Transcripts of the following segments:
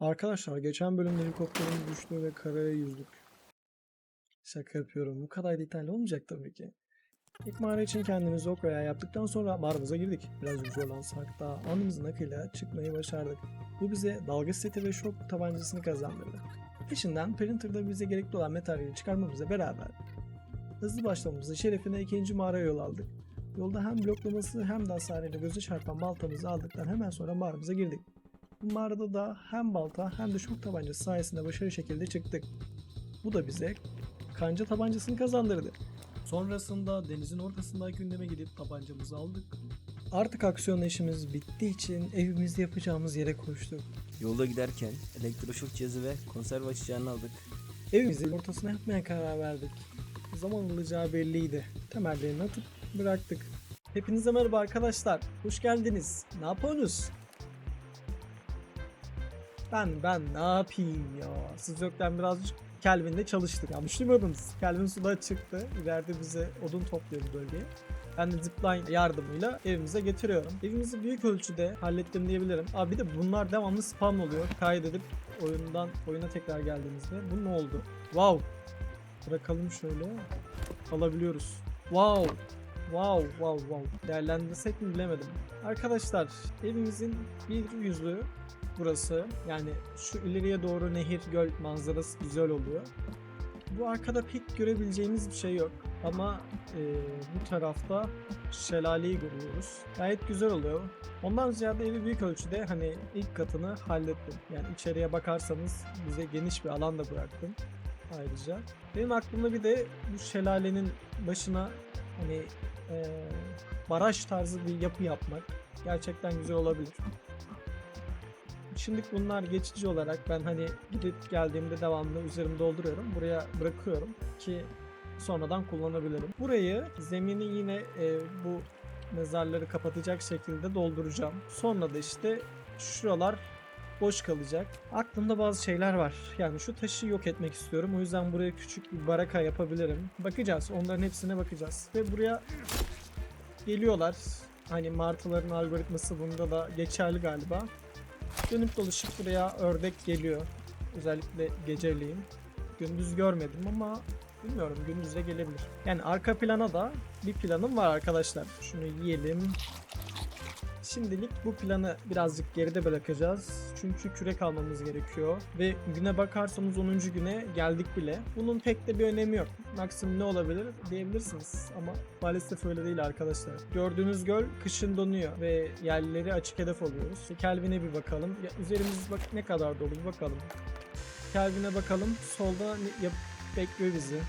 Arkadaşlar geçen bölümde helikopterin düştüğü ve karaya yüzdük. Şaka yapıyorum. Bu kadar detaylı olmayacak tabii ki. İlk mağara için kendimizi ok veya yaptıktan sonra mağaramıza girdik. Birazcık zorlansak da anımızın akıyla çıkmayı başardık. Bu bize dalga seti ve şok tabancasını kazandırdı. Peşinden Printer'da bize gerekli olan materyali çıkarmamızla beraber hızlı başlamamızın şerefine ikinci mağaraya yol aldık. Yolda hem bloklaması hem de hasarıyla göze çarpan baltamızı aldıktan hemen sonra mağaramıza girdik. Bu mağarada da hem balta hem de şok tabancası sayesinde başarılı şekilde çıktık. Bu da bize kanca tabancasını kazandırdı. Sonrasında denizin ortasındaki gündeme gidip tabancamızı aldık. Artık aksiyon işimiz bittiği için evimizde yapacağımız yere koştuk. Yolda giderken elektroşok cihazı ve konserve açacağını aldık. Evimizin ortasına yapmaya karar verdik. Zaman alacağı belliydi. Temellerini atıp bıraktık. Hepinize merhaba arkadaşlar. Hoş geldiniz. Ne yapıyorsunuz? Ben ben ne yapayım ya? Siz yokken birazcık Kelvin'de çalıştık. Yanlış duymadınız. Kelvin suda çıktı. İleride bize odun topluyor bu bölgeye. Ben de zipline yardımıyla evimize getiriyorum. Evimizi büyük ölçüde hallettim diyebilirim. Abi bir de bunlar devamlı spam oluyor. Kaydedip oyundan oyuna tekrar geldiğimizde. Bu ne oldu? Wow. Bırakalım şöyle. Alabiliyoruz. Wow. Wow, wow, wow. Değerlendirsek mi bilemedim. Arkadaşlar evimizin bir yüzü burası. Yani şu ileriye doğru nehir, göl manzarası güzel oluyor. Bu arkada pek görebileceğimiz bir şey yok. Ama e, bu tarafta şelaleyi görüyoruz. Gayet güzel oluyor. Ondan ziyade evi büyük ölçüde hani ilk katını hallettim. Yani içeriye bakarsanız bize geniş bir alan da bıraktım ayrıca. Benim aklımda bir de bu şelalenin başına hani e, baraj tarzı bir yapı yapmak gerçekten güzel olabilir. Şimdilik bunlar geçici olarak ben hani gidip geldiğimde devamlı üzerimi dolduruyorum. Buraya bırakıyorum ki sonradan kullanabilirim. Burayı zemini yine e, bu mezarları kapatacak şekilde dolduracağım. Sonra da işte şuralar boş kalacak. Aklımda bazı şeyler var. Yani şu taşı yok etmek istiyorum. O yüzden buraya küçük bir baraka yapabilirim. Bakacağız. Onların hepsine bakacağız. Ve buraya geliyorlar. Hani martıların algoritması bunda da geçerli galiba. Dönüp dolaşıp buraya ördek geliyor. Özellikle geceleyin. Gündüz görmedim ama bilmiyorum gündüz de gelebilir. Yani arka plana da bir planım var arkadaşlar. Şunu yiyelim. Şimdilik bu planı birazcık geride bırakacağız. Çünkü kürek almamız gerekiyor. Ve güne bakarsanız 10. güne geldik bile. Bunun pek de bir önemi yok. Maksimum ne olabilir diyebilirsiniz. Ama maalesef öyle değil arkadaşlar. Gördüğünüz göl kışın donuyor ve yerleri açık hedef oluyoruz. Kelvin'e bir bakalım. Ya, üzerimiz bak ne kadar dolu bir bakalım. Kelvin'e bakalım. Solda ne- yap bekliyor bizi.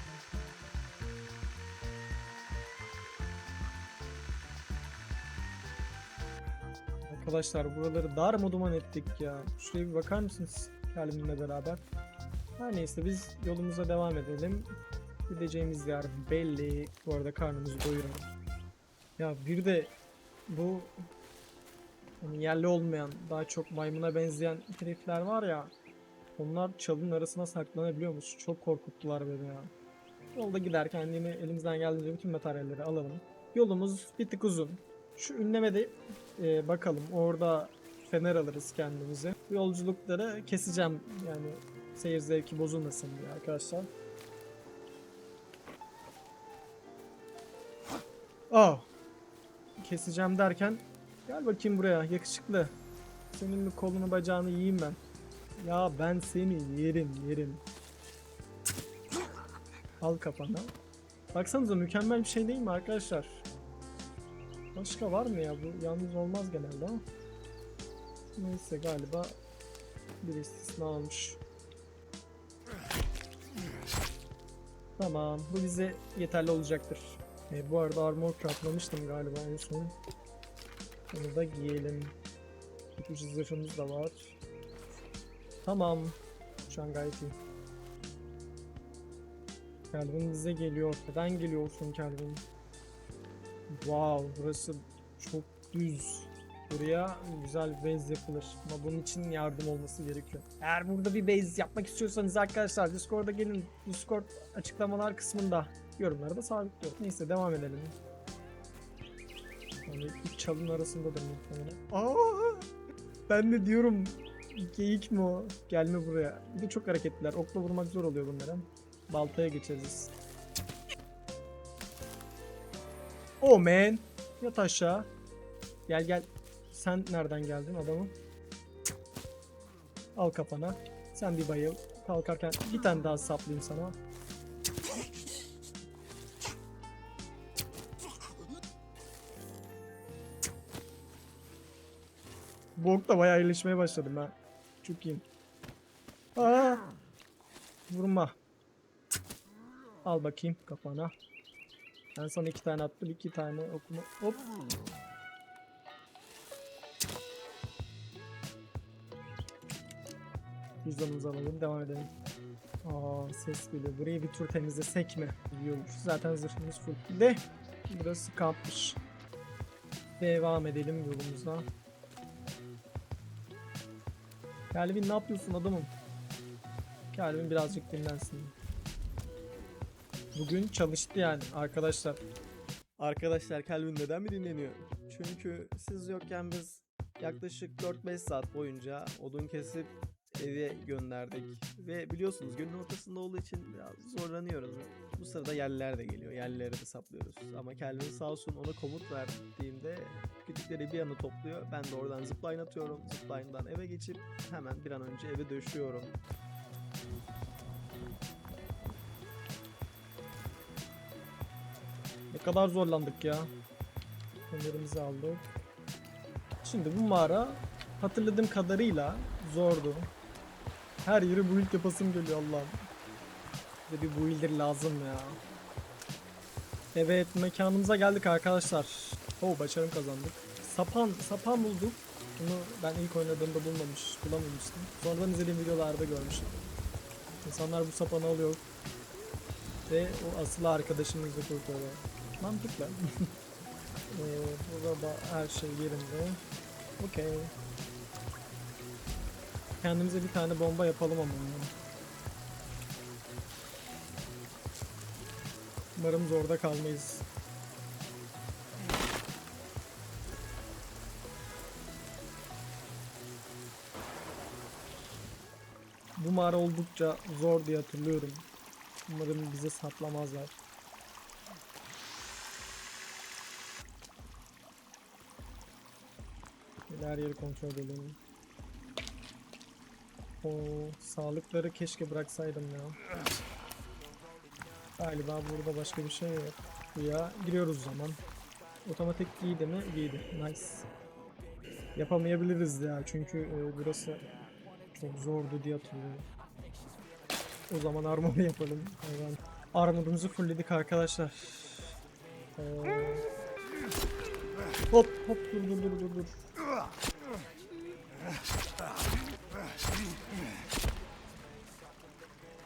Arkadaşlar buraları dar mı duman ettik ya. Şuraya bir bakar mısınız? Kelvin'le beraber. Her neyse biz yolumuza devam edelim. Gideceğimiz yer belli. Bu arada karnımızı doyuralım. Ya bir de bu hani yerli olmayan daha çok maymuna benzeyen herifler var ya onlar çalının arasına saklanabiliyormuş. Çok korkuttular beni ya. Yolda giderken yine elimizden geldiğince bütün materyalleri alalım. Yolumuz bir tık uzun. Şu ünleme de e, bakalım. Orada fener alırız kendimize. Yolculukları keseceğim yani seyir zevki bozulmasın diye arkadaşlar. Aa! Keseceğim derken gel bakayım buraya yakışıklı. Senin bir kolunu bacağını yiyeyim ben. Ya ben seni yerim yerim. Al kafana. Baksanıza mükemmel bir şey değil mi arkadaşlar? Başka var mı ya bu yalnız olmaz genelde ama. Neyse galiba bir istisna olmuş. Tamam bu bize yeterli olacaktır. E, bu arada armor craftlamıştım galiba en son. Bunu da giyelim. Tutucu zırhımız da var. Tamam. Şu an gayet iyi. Kelvin bize geliyor. Neden geliyorsun Kelvin? Wow burası çok düz. Buraya güzel base yapılır. Ama bunun için yardım olması gerekiyor. Eğer burada bir base yapmak istiyorsanız arkadaşlar Discord'a gelin. Discord açıklamalar kısmında yorumları da sabitliyorum. Neyse devam edelim. Yani ilk çalın arasındadır muhtemelen. Aa! Ben de diyorum Geyik mi o? Gelme buraya. Bir de çok hareketliler. Okla vurmak zor oluyor bunlara. Baltaya geçeriz. Oh man. Yat aşağı. Gel gel. Sen nereden geldin adamım? Al kafana. Sen bir bayıl. Kalkarken bir tane daha saplayayım sana. Bu ok da bayağı iyileşmeye başladım ben. Çok iyiyim. Aa! Vurma. Al bakayım kafana. Ben sana iki tane attım. iki tane okumu. Hop. Pizzamızı alalım. Devam edelim. Aa ses geliyor. Burayı bir tur temizlesek mi? Diyormuş. Zaten zırhımız full. De. Burası kampmış. Devam edelim yolumuza. Calvin ne yapıyorsun adamım? Calvin birazcık dinlensin. Bugün çalıştı yani arkadaşlar. Arkadaşlar Calvin neden mi dinleniyor? Çünkü siz yokken biz yaklaşık 4-5 saat boyunca odun kesip eve gönderdik. Ve biliyorsunuz günün ortasında olduğu için biraz zorlanıyoruz. Bu sırada yerliler de geliyor. Yerlileri de saplıyoruz. Ama Calvin sağ olsun ona komut verdiğimde kütükleri bir yana topluyor. Ben de oradan zipline atıyorum. Zipline'dan eve geçip hemen bir an önce eve döşüyorum. Ne kadar zorlandık ya. Fenerimizi aldık. Şimdi bu mağara hatırladığım kadarıyla zordu. Her yeri build yapasım geliyor Allah'ım. Bize bir builder lazım ya. Evet mekanımıza geldik arkadaşlar. Oo başarım kazandık. Sapan, sapan bulduk. Bunu ben ilk oynadığımda bulmamış, bulamamıştım. Sonradan izlediğim videolarda görmüştüm. İnsanlar bu sapanı alıyor. Ve o asıl arkadaşımızı kurtarıyor. Mantıklı. ee, burada da her şey yerinde. Okey. Kendimize bir tane bomba yapalım ama. Umarım zorda kalmayız. Bu mağara oldukça zor diye hatırlıyorum. Umarım bize saplamazlar. Şöyle her yeri kontrol edelim. O sağlıkları keşke bıraksaydım ya. Galiba burada başka bir şey yok. Ya giriyoruz o zaman. Otomatik giydi mi? Giydi. Nice. Yapamayabiliriz ya çünkü e, burası çok zordu diye hatırlıyorum. O zaman armor yapalım. Hayvan. Armorumuzu fullledik arkadaşlar. Ee, hop hop dur dur dur dur dur.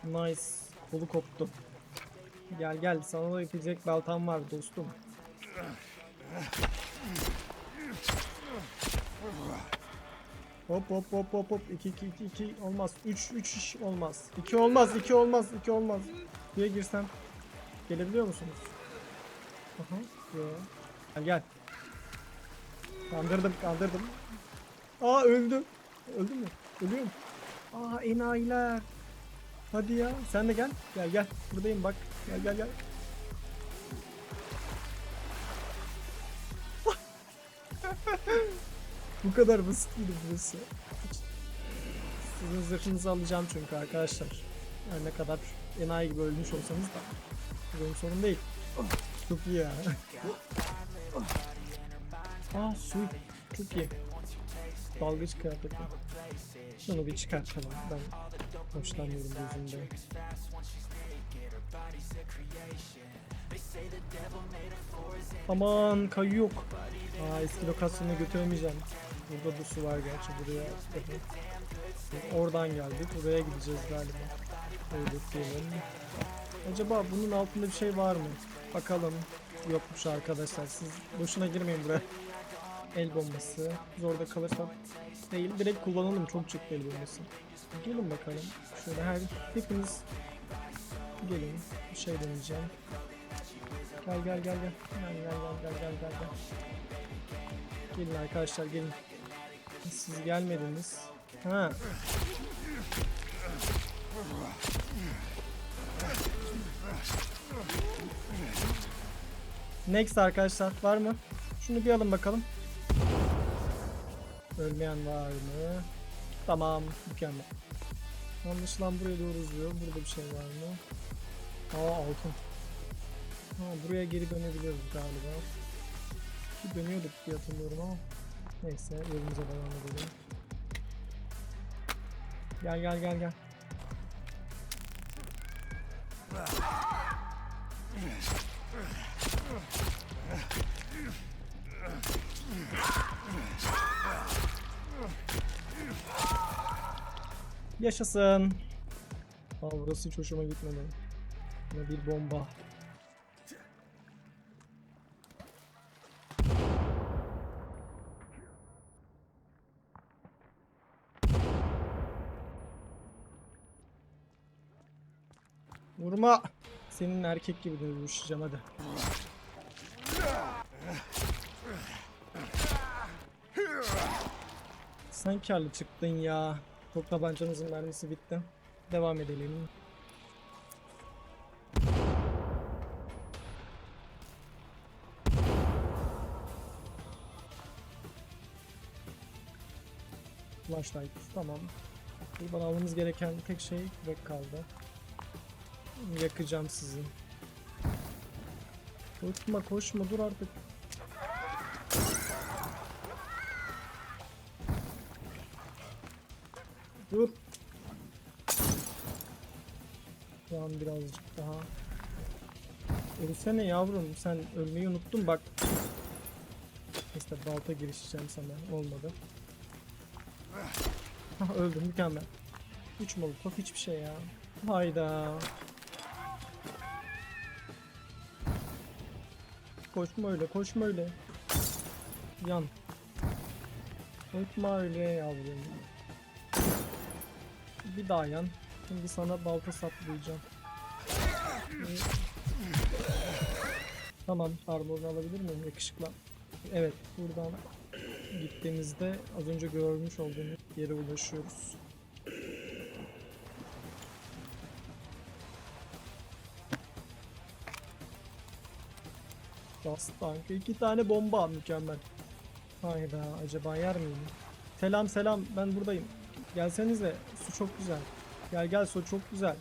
Nice. Kolu koptu. Gel gel sana da ipecek baltam var dostum. Hop hop hop hop hop 2 2 2 2 olmaz 3 3 iş olmaz 2 olmaz 2 olmaz 2 olmaz Suya girsem gelebiliyor musunuz? Aha yo. Gel gel Kandırdım kandırdım Aa öldüm Öldüm mü? Ölüyorum Aa enayiler Hadi ya sen de gel gel gel buradayım bak gel gel gel Bu kadar basit miydi burası? Sizin zırhınızı alacağım çünkü arkadaşlar. Her ne kadar enayi gibi ölmüş olsanız da benim sorun değil. Çok iyi ya. Aa su. Çok iyi. Dalgıç kıyafeti. Şunu bir çıkartalım. Ben hoşlanmıyorum gözümde. Aman kayı yok. Aa eski lokasyona götüremeyeceğim. Burada da su var gerçi buraya. Evet. Oradan geldik. Buraya gideceğiz galiba. Öyle diyelim. Acaba bunun altında bir şey var mı? Bakalım. Yokmuş arkadaşlar. Siz boşuna girmeyin buraya. El bombası. Zorda kalırsam değil. Direkt kullanalım. Çok çıktı el bombası. Gelin bakalım. Şöyle her hepiniz gelin. Bir şey deneyeceğim. Gel gel gel gel. Gel gel gel gel gel gel gel. Gelin arkadaşlar gelin. Siz gelmediniz. Ha. Next arkadaşlar var mı? Şunu bir alın bakalım. Ölmeyen var mı? Tamam, mükemmel. Anlaşılan buraya doğru uzuyor. Burada bir şey var mı? Aa altın. Ha, buraya geri dönebiliyoruz galiba. Ki dönüyorduk diye hatırlıyorum ama. Neyse yolumuza devam edelim. Gel gel gel gel. Yaşasın. Aa burası hiç hoşuma gitmedi. Yine bir bomba. Vurma. Senin erkek gibi dövüşeceğim hadi. Sen karlı çıktın ya. Top tabancamızın mermisi bitti. Devam edelim. Flashlight tamam. Buradan almamız gereken tek şey kürek kaldı. Yakacağım sizi. Koşma koşma dur artık. Dur. Şu an birazcık daha. Ölsene yavrum sen ölmeyi unuttun bak. İşte balta girişeceğim sana olmadı. Öldüm mükemmel. 3 molotof hiçbir şey ya. Hayda. Koşma öyle koşma öyle. Yan. Koşma öyle yavrum. Bir daha yan. Şimdi sana balta saplayacağım. Tamam, armorunu alabilir miyim yakışıkla? Evet, buradan gittiğimizde az önce görmüş olduğumuz yere ulaşıyoruz. Gas tankı, iki tane bomba mükemmel. Hayda, acaba yer miyim? Selam selam, ben buradayım. Gelsenize, su çok güzel. Gel gel, su çok güzel.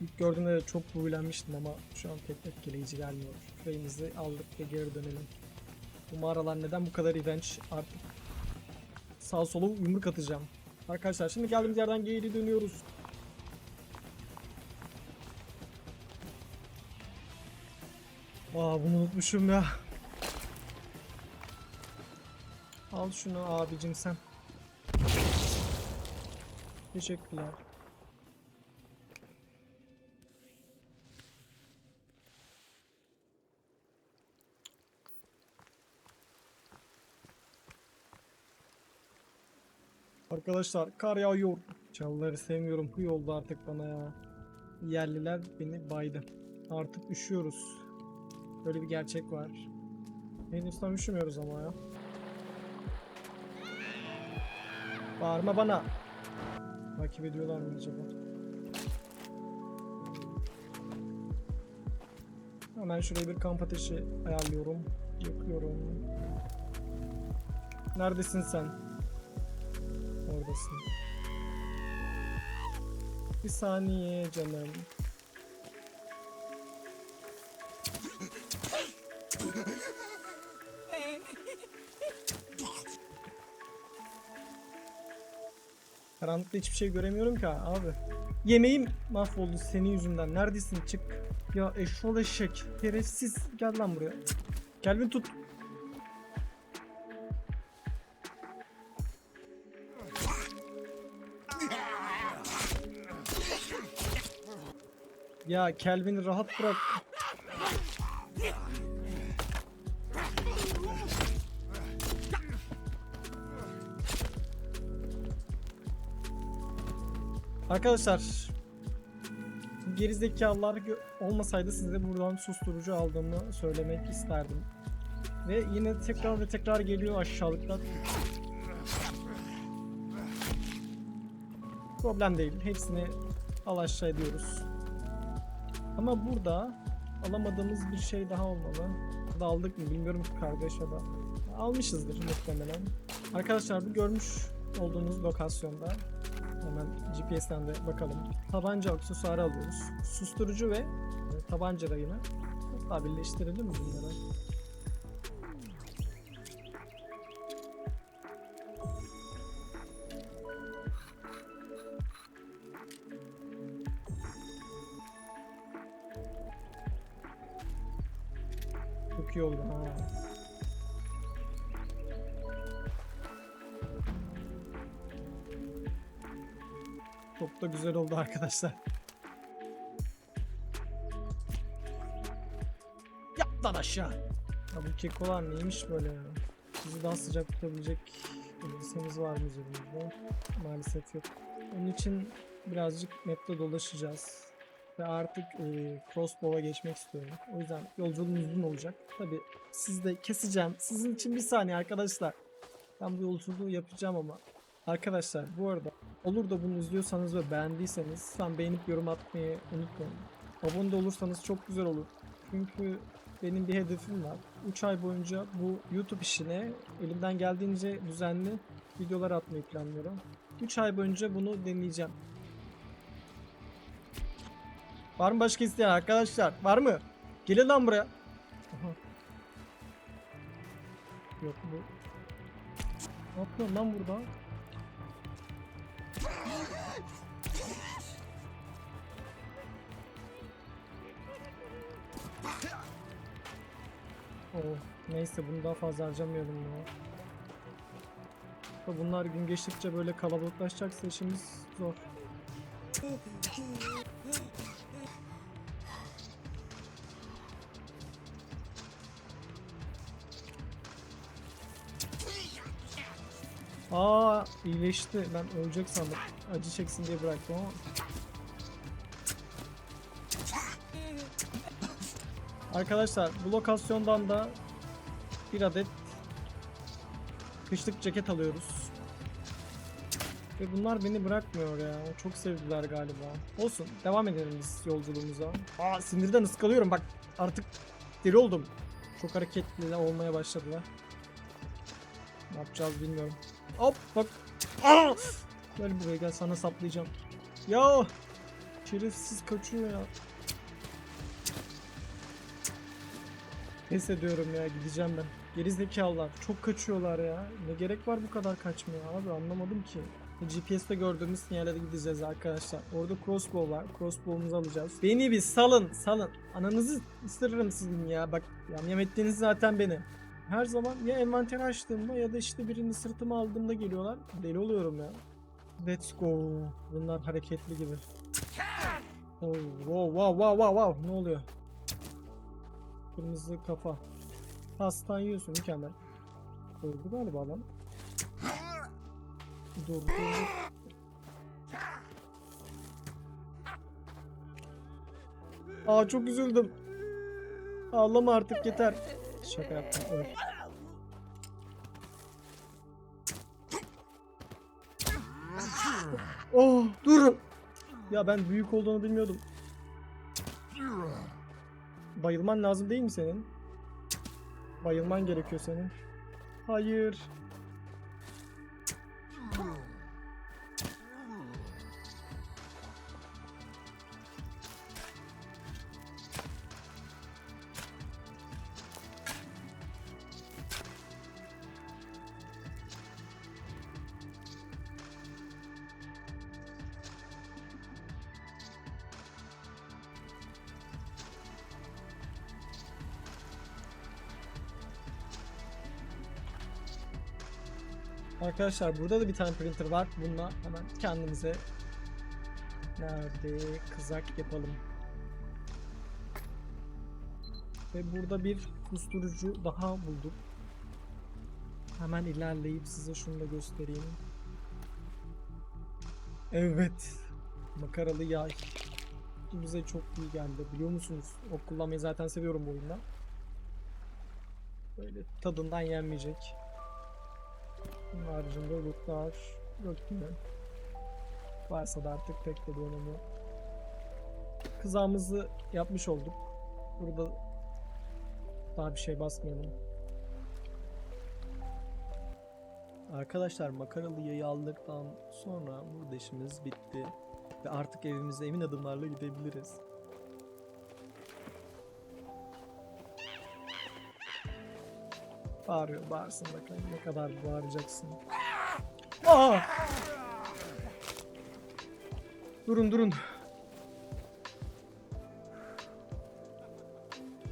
İlk gördüğümde de çok büyülenmiştim ama şu an pek etkileyici gelmiyor. Freyimizi aldık ve geri dönelim. Bu mağaralar neden bu kadar iğrenç artık sağ sola yumruk atacağım. Arkadaşlar şimdi geldiğimiz yerden geri dönüyoruz. Aa bunu unutmuşum ya. Al şunu abicim sen. Teşekkürler. Arkadaşlar kar yağıyor. Çalıları sevmiyorum. Huy oldu artık bana ya. Yerliler beni baydı. Artık üşüyoruz. Böyle bir gerçek var. Henüz tam üşümüyoruz ama ya. Bağırma bana. Takip ediyorlar mı acaba? Hemen şuraya bir kamp ateşi ayarlıyorum. Yakıyorum. Neredesin sen? Oradasın. Bir saniye canım. Karanlıkta hiçbir şey göremiyorum ki abi. Yemeğim mahvoldu senin yüzünden. Neredesin? Çık. Ya eşşol eşek. Şerefsiz. Gel lan buraya. Kelvin tut. Ya Kelvin'i rahat bırak. Arkadaşlar gerizekalılar olmasaydı size buradan susturucu aldığımı söylemek isterdim. Ve yine tekrar ve tekrar geliyor aşağılıklar. Problem değil. Hepsini al aşağı ediyoruz. Ama burada alamadığımız bir şey daha olmalı. Da aldık mı bilmiyorum ki kardeş ya da. Almışızdır muhtemelen. Arkadaşlar bu görmüş olduğunuz lokasyonda hemen GPS'ten de bakalım. Tabanca aksesuarı alıyoruz. Susturucu ve e, tabanca rayını. Hatta birleştirelim mi bunları? Çok iyi oldu ha. Çok da güzel oldu arkadaşlar. Yat lan aşağı. Ya bu kekolar neymiş böyle ya? Bizi daha sıcak tutabilecek elbisemiz var mı üzerimizde? Maalesef yok. Onun için birazcık map'te dolaşacağız. Ve artık e, crossbow'a geçmek istiyorum. O yüzden yolculuğum uzun olacak. Tabi siz de keseceğim. Sizin için bir saniye arkadaşlar. Ben bu yolculuğu yapacağım ama. Arkadaşlar bu arada olur da bunu izliyorsanız ve beğendiyseniz lütfen beğenip yorum atmayı unutmayın. Abone olursanız çok güzel olur. Çünkü benim bir hedefim var. 3 ay boyunca bu YouTube işine elimden geldiğince düzenli videolar atmayı planlıyorum. 3 ay boyunca bunu deneyeceğim. Var mı başka isteyen arkadaşlar? Var mı? Gelin lan buraya. Yok bu. Ne yapıyorsun lan burada? Oh, neyse bunu daha fazla harcamayalım ya. Bunlar gün geçtikçe böyle kalabalıklaşacaksa işimiz zor. Aa iyileşti. Ben ölecek sandım. Acı çeksin diye bıraktım ama. Arkadaşlar bu lokasyondan da bir adet kışlık ceket alıyoruz. Ve bunlar beni bırakmıyor ya. Çok sevdiler galiba. Olsun. Devam edelim biz yolculuğumuza. Aa sinirden ıskalıyorum bak. Artık deli oldum. Çok hareketli olmaya başladılar. Ne yapacağız bilmiyorum. Hop bak. Aa! Gel buraya gel sana saplayacağım. Ya! Şerefsiz kaçıyor ya. Pes ediyorum ya gideceğim ben. Gerizekalılar çok kaçıyorlar ya. Ne gerek var bu kadar kaçmaya abi anlamadım ki. GPS'te gördüğümüz sinyale de gideceğiz arkadaşlar. Orada crossbow var. Crossbow'umuzu alacağız. Beni bir salın salın. Ananızı ısırırım sizin ya. Bak yamyam ettiğiniz zaten beni. Her zaman ya envanteri açtığımda ya da işte birini sırtıma aldığımda geliyorlar. Deli oluyorum ya. Let's go. Bunlar hareketli gibi. Oh, wow wow wow wow wow. Ne oluyor? Kırmızı kafa. Pastan yiyorsun mükemmel. Öldü galiba lan. Dur dur dur. Aa çok üzüldüm. Ağlama artık yeter. Şaka yaptım. Öl. Oh dur. Ya ben büyük olduğunu bilmiyordum. Bayılman lazım değil mi senin? Bayılman gerekiyor senin. Hayır. Arkadaşlar burada da bir tane printer var. Bununla hemen kendimize nerede kızak yapalım. Ve burada bir susturucu daha bulduk. Hemen ilerleyip size şunu da göstereyim. Evet. Makaralı yay. Bize çok iyi geldi. Biliyor musunuz? Ok kullanmayı zaten seviyorum bu oyunda. Böyle tadından yenmeyecek. Bunun haricinde lootlar yok gibi. Varsa da artık pek de bir önemi. Kızağımızı yapmış olduk. Burada daha bir şey basmayalım. Arkadaşlar makaralı yayı aldıktan sonra burada işimiz bitti. Ve artık evimize emin adımlarla gidebiliriz. Bağırıyor, bağırsın bakalım ne kadar bağıracaksın. Aa! Durun durun.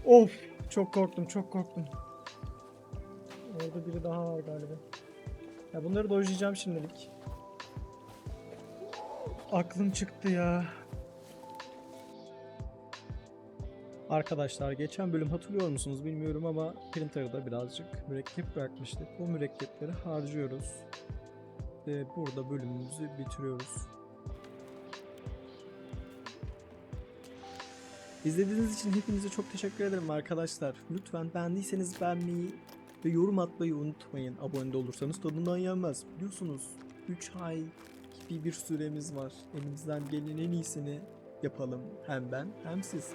Of, çok korktum, çok korktum. Orada biri daha var galiba. Ya bunları dojlayacağım şimdilik. Aklım çıktı ya. Arkadaşlar geçen bölüm hatırlıyor musunuz bilmiyorum ama printer'da birazcık mürekkep bırakmıştık. Bu mürekkepleri harcıyoruz. Ve burada bölümümüzü bitiriyoruz. İzlediğiniz için hepinize çok teşekkür ederim arkadaşlar. Lütfen beğendiyseniz beğenmeyi ve yorum atmayı unutmayın. Abone olursanız tadından yenmez. Biliyorsunuz 3 ay gibi bir süremiz var. Elimizden gelenin en iyisini yapalım. Hem ben hem siz.